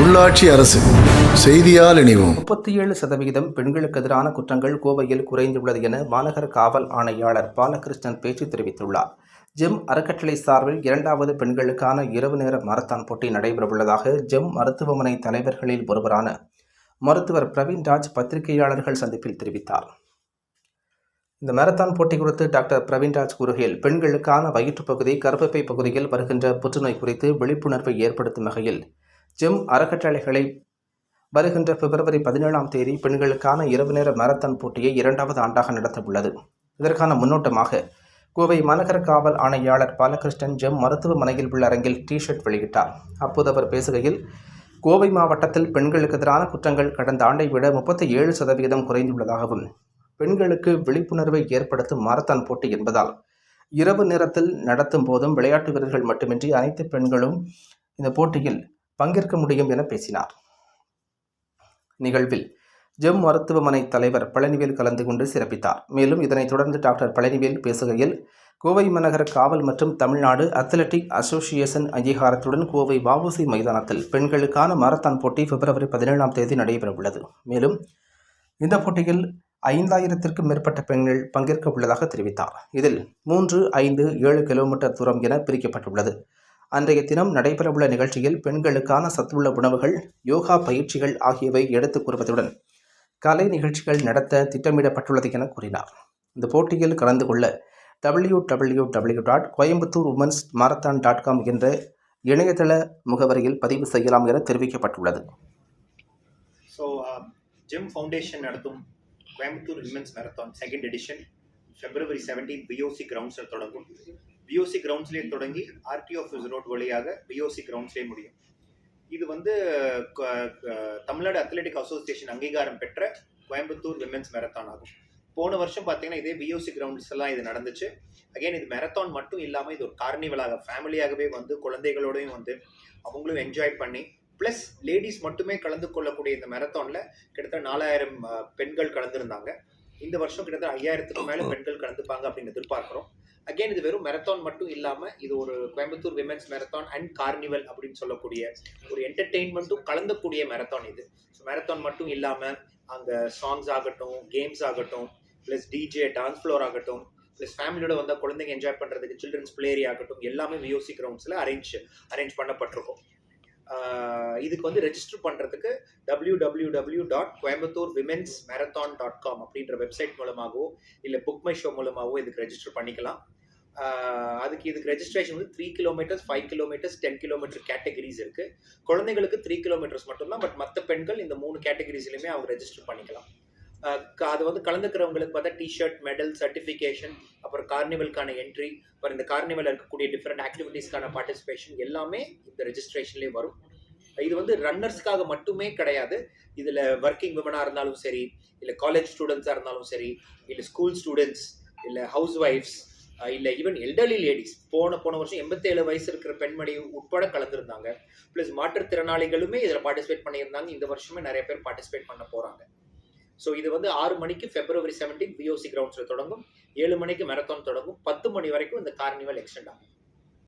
உள்ளாட்சி அரசு செய்தியால் இணைவோம். முப்பத்தி ஏழு சதவிகிதம் பெண்களுக்கு எதிரான குற்றங்கள் கோவையில் குறைந்துள்ளது என மாநகர காவல் ஆணையாளர் பாலகிருஷ்ணன் பேச்சு தெரிவித்துள்ளார். ஜெம் அறக்கட்டளை சார்பில் இரண்டாவது பெண்களுக்கான இரவு நேர மாரத்தான் போட்டி நடைபெறவுள்ளதாக ஜெம் மருத்துவமனை தலைவர்களில் ஒருவரான மருத்துவர் பிரவீன் ராஜ் பத்திரிகையாளர்கள் சந்திப்பில் தெரிவித்தார். இந்த மாரத்தான் போட்டி குறித்து டாக்டர் பிரவீன்ராஜ் கூறுகையில் பெண்களுக்கான வயிற்றுப் பகுதி கர்ப்பப்பை பகுதியில் வருகின்ற புற்றுநோய் குறித்து விழிப்புணர்வை ஏற்படுத்தும் வகையில் ஜெம் அறக்கட்டளைகளை வருகின்ற பிப்ரவரி பதினேழாம் தேதி பெண்களுக்கான இரவு நேர மாரத்தான் போட்டியை இரண்டாவது ஆண்டாக நடத்தவுள்ளது. இதற்கான முன்னோட்டமாக கோவை மாநகர காவல் ஆணையாளர் பாலகிருஷ்ணன் ஜெம் மருத்துவமனையில் உள்ள அரங்கில் டி ஷர்ட் வெளியிட்டார். அப்போது அவர் பேசுகையில் கோவை மாவட்டத்தில் பெண்களுக்கு எதிரான குற்றங்கள் கடந்த ஆண்டை விட முப்பத்தி ஏழு சதவீதம் குறைந்துள்ளதாகவும் பெண்களுக்கு விழிப்புணர்வை ஏற்படுத்தும் மாரத்தான் போட்டி என்பதால் இரவு நேரத்தில் நடத்தும் போதும் விளையாட்டு வீரர்கள் மட்டுமின்றி அனைத்து பெண்களும் இந்த போட்டியில் பங்கேற்க முடியும் என பேசினார். நிகழ்வில் ஜெம் மருத்துவமனை தலைவர் பழனிவேல் கலந்து கொண்டு சிறப்பித்தார். மேலும் இதனைத் தொடர்ந்து டாக்டர் பழனிவேல் பேசுகையில் கோவை மாநகர காவல் மற்றும் தமிழ்நாடு அத்லெட்டிக் அசோசியேஷன் அங்கீகாரத்துடன் கோவை வாவுசி மைதானத்தில் பெண்களுக்கான மாரத்தான் போட்டி பிப்ரவரி பதினேழாம் தேதி நடைபெறவுள்ளது. மேலும் இந்த போட்டியில் ஐந்தாயிரத்திற்கும் மேற்பட்ட பெண்கள் பங்கேற்க உள்ளதாக தெரிவித்தார். இதில் மூன்று ஐந்து ஏழு கிலோமீட்டர் தூரம் என பிரிக்கப்பட்டுள்ளது. அன்றைய தினம் நடைபெறவுள்ள நிகழ்ச்சியில் பெண்களுக்கான சத்துள்ள உணவுகள் யோகா பயிற்சிகள் ஆகியவை எடுத்துக் கூறுவதுடன் கலை நிகழ்ச்சிகள் நடத்த திட்டமிடப்பட்டுள்ளது என கூறினார். இந்த போட்டியில் கலந்து கொள்ள W W W dot Coimbatore womens marathon dot com என்ற இணையதள முகவரியில் பதிவு செய்யலாம் என தெரிவிக்கப்பட்டுள்ளது. ஸோ ஜிம் ஃபவுண்டேஷன் நடத்தும் Coimbatore women's marathon second edition February seventeen POC கிரவுண்ட்ஸில் தொடங்கும். பிஓசி கிரவுண்ட்ஸ்லேயே தொடங்கி ஆர்டி ஆஃபீஸ் ரோட் வழியாக பிஓசி கிரவுண்ட்ஸ்லேயே முடியும். இது வந்து க- தமிழ்நாடு அத்லெட்டிக் அசோசியேஷன் அங்கீகாரம் பெற்ற கோயம்புத்தூர் விமென்ஸ் மேரத்தான் ஆகும். போன வருஷம் பார்த்தீங்கன்னா இதே பிஓசி கிரவுண்ட்ஸ் எல்லாம் இது நடந்துச்சு. அகைன் இது மேரத்தான் மட்டும் இல்லாமல் இது ஒரு கார்னிவலாக ஃபேமிலியாகவே வந்து குழந்தைகளோடையும் வந்து அவங்களும் என்ஜாய் பண்ணி ப்ளஸ் லேடிஸ் மட்டுமே கலந்து கொள்ளக்கூடிய இந்த மேரத்தானில் கிட்டத்தட்ட நாலாயிரம் பெண்கள் கலந்துருந்தாங்க. இந்த வருஷம் கிட்டத்தட்ட ஐயாயிரத்துக்கு மேலே பெண்கள் கலந்துப்பாங்க அப்படின்னு எதிர்பார்க்குறோம். அகைன் இது வெறும் மேரத்தான் மட்டும் இல்லாமல் இது ஒரு Coimbatore womens marathon and carnival அப்படின்னு சொல்லக்கூடிய ஒரு என்டர்டெயின்மெண்ட்டும் கலந்தக்கூடிய மேரத்தான் இது. ஸோ மேரத்தான் மட்டும் இல்லாமல் அங்கே சாங்ஸ் ஆகட்டும் கேம்ஸ் ஆகட்டும் ப்ளஸ் டிஜே டான்ஸ் ஃப்ளோர் ஆகட்டும் ப்ளஸ் ஃபேமிலியோட வந்தால் குழந்தைங்க என்ஜாய் பண்ணுறதுக்கு சில்ட்ரன்ஸ் பிளேரி ஆகட்டும் எல்லாமே விஓசி கிரவுண்ட்ஸில் அரேஞ்ச் அரேஞ்ச் பண்ணப்பட்டிருக்கும். இதுக்கு வந்து ரெஜிஸ்டர் பண்ணுறதுக்கு W W W dot Coimbatore womens marathon dot com அப்படின்ற வெப்சைட் மூலமாகவோ இல்லை புக் மை ஷோ மூலமாகவோ இதுக்கு ரெஜிஸ்டர் பண்ணிக்கலாம். அதுக்கு இதுக்கு ரெஜிஸ்ட்ரேஷன் வந்து three kilometres five kilometres ten kilometre categories இருக்கு. குழந்தைங்களுக்கு த்ரீ கிலோமீட்டர்ஸ் மட்டும்தான் பட் மற்ற பெண்கள் இந்த மூணு கேட்டகரிஸ்லையுமே அவங்க ரெஜிஸ்டர் பண்ணிக்கலாம். க- அது வந்து கலந்துக்கிறவங்களுக்கு பார்த்தா டிஷர்ட் மெடல் சர்டிஃபிகேஷன் அப்புறம் கார்னிவலுக்கான என்ட்ரி அப்புறம் இந்த கார்னிவல் இருக்கக்கூடிய டிஃப்ரெண்ட் ஆக்டிவிட்டீஸ்க்கான பார்ட்டிசிபேஷன் எல்லாமே இந்த ரெஜிஸ்ட்ரேஷன்லேயே வரும். இது வந்து ரன்னர்ஸ்க்காக மட்டுமே கிடையாது. இதில் ஒர்க்கிங் விமனாக இருந்தாலும் சரி இல்லை காலேஜ் ஸ்டூடெண்ட்ஸாக இருந்தாலும் சரி இல்லை ஸ்கூல் ஸ்டூடெண்ட்ஸ் இல்லை ஹவுஸ் ஒய்ஃப்ஸ் இல்லை ஈவன் எல்டர்லி லேடிஸ் போன போன வருஷம் எண்பத்தேழு வயசு இருக்கிற பெண்மணி உட்பட கலந்துருந்தாங்க. ப்ளஸ் மாற்றுத்திறனாளிகளுமே இதில் பார்ட்டிசிபேட் பண்ணியிருந்தாங்க. இந்த வருஷமே நிறைய பேர் பார்ட்டிசிபேட் பண்ண போகிறாங்க ஸோ இது வந்து ஆறு மணிக்கு பிப்ரவரி செவன்டீன் பிஓசி கிரவுண்ட்ஸில் தொடங்கும். ஏழு மணிக்கு மேரத்தான் தொடங்கும். பத்து மணி வரைக்கும் இந்த கார்னிவல் எக்ஸ்டெண்ட் ஆகும்.